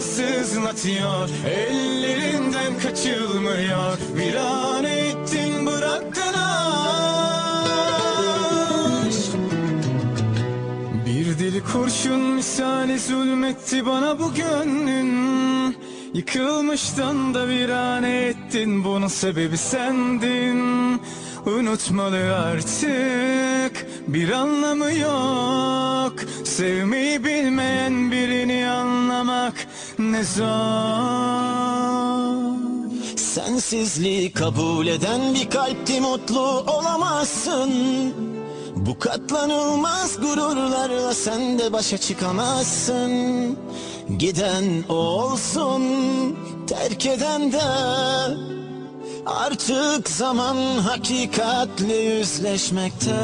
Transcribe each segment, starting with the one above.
sızlatıyor Ellerinden kaçılmıyor. Bir an ettin bıraktın aşk. Bir deli kurşun misali zulmetti bana bu gönlün. Yıkılmıştan da bir an ettin Bunun sebebi sendin. Unutmalı artık Bir anlamı yok. Sevmeyi bilmeyen birini anlamak ne zor. Sensizliği kabul eden bir kalpti mutlu olamazsın. Bu katlanılmaz gururlarla sen de başa çıkamazsın. Giden olsun terk eden de Artık zaman hakikatle yüzleşmekte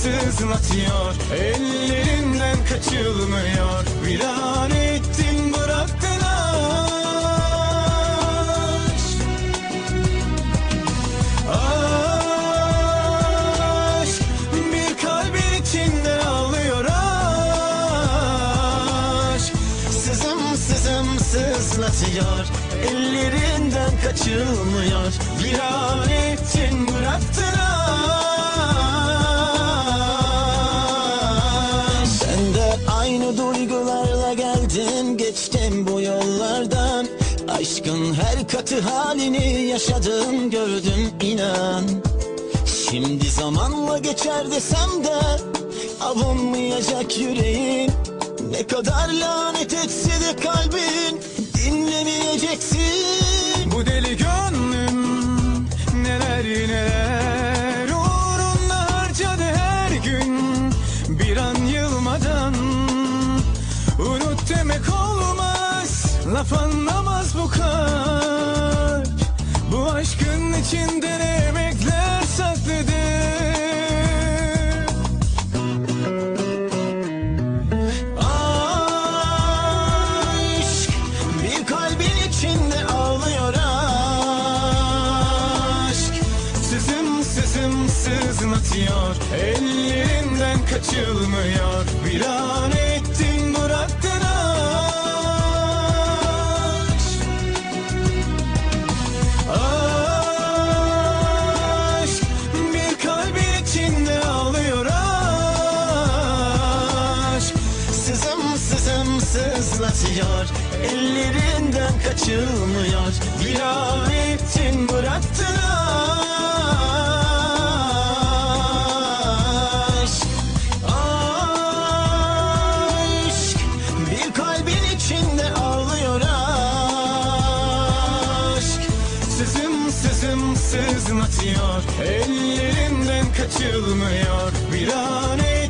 sızlatıyor. Ellerinden kaçılmıyor. Bir an ettin bıraktın aşk. Bir kalbin içinde ağlıyor aşk. Sızım sızım sızlatıyor. Ellerinden kaçılmıyor. Bir an ettin bıraktın geldim Geçtim bu yollardan. Aşkın her katı halini yaşadım gördüm inan. Şimdi zamanla geçer desem de Avunmayacak yüreğin Ne kadar lanet etse de kalbin Dinlemeyeceksin. Bu deli gönlüm neler neler demek olmaz. Laf anlamaz bu kalp bu aşkın içinde ne emekler saklıdır. Aşk bir kalbin içinde ağlıyor aşk. Sızım sızım sızlatıyor. Ellerinden kaçılmıyor. Bir an ettin sızlatıyor. Ellerinden kaçılmıyor. Bir an ettin bıraktın aşk Aşk bir kalbin içinde ağlıyor aşk. Sızım sızım sızlatıyor. Ellerinden kaçılmıyor. Bir an ettin